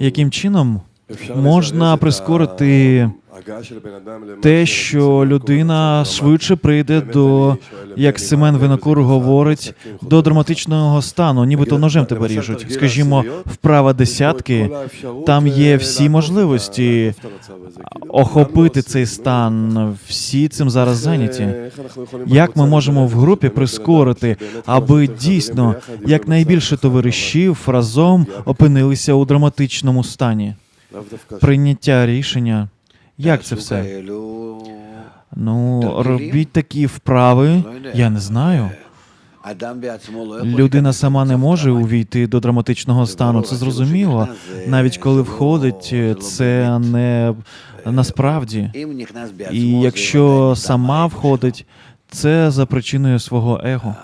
Яким чином можна прискорити те, що людина швидше прийде до, як Семен Винокур говорить, до драматичного стану, нібито ножем тебе ріжуть. Скажімо, вправа десятки, там є всі можливості охопити цей стан. Всі цим зараз зайняті. Як ми можемо в групі прискорити, аби дійсно якнайбільше товаришів разом опинилися у драматичному стані? прийняття рішення. Як це все? Ну, робіть такі вправи, я не знаю. Людина сама не може увійти до драматичного стану. Це зрозуміло. Навіть коли входить, це не насправді. І якщо сама входить, це за причиною свого его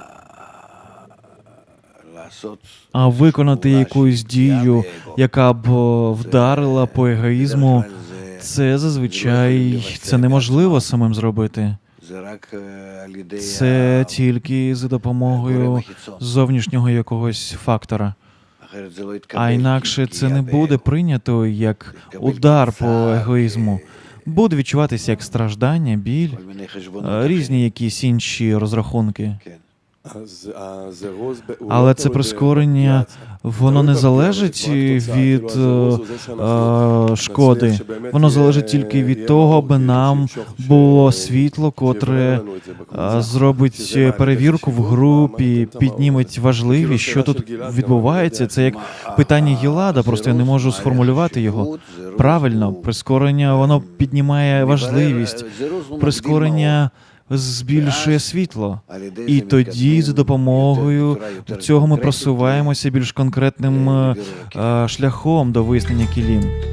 а виконати якусь дію, яка б вдарила по егоїзму, це зазвичай це неможливо самим зробити. Це тільки за допомогою зовнішнього якогось фактора. А інакше це не буде прийнято як удар по егоїзму. Буде відчуватися як страждання, біль, різні якісь інші розрахунки. Але це прискорення воно не залежить від шкоди. Воно залежить тільки від того, аби нам було світло, котре зробить перевірку в групі, підніметь важливі, що тут відбувається. Це як питання Єлада, просто я не можу сформулювати його правильно. Прискорення воно піднімає важливість, прискорення збільшує світло. І тоді, за допомогою цього, ми просуваємося більш конкретним е, е, шляхом до вияснення кілім.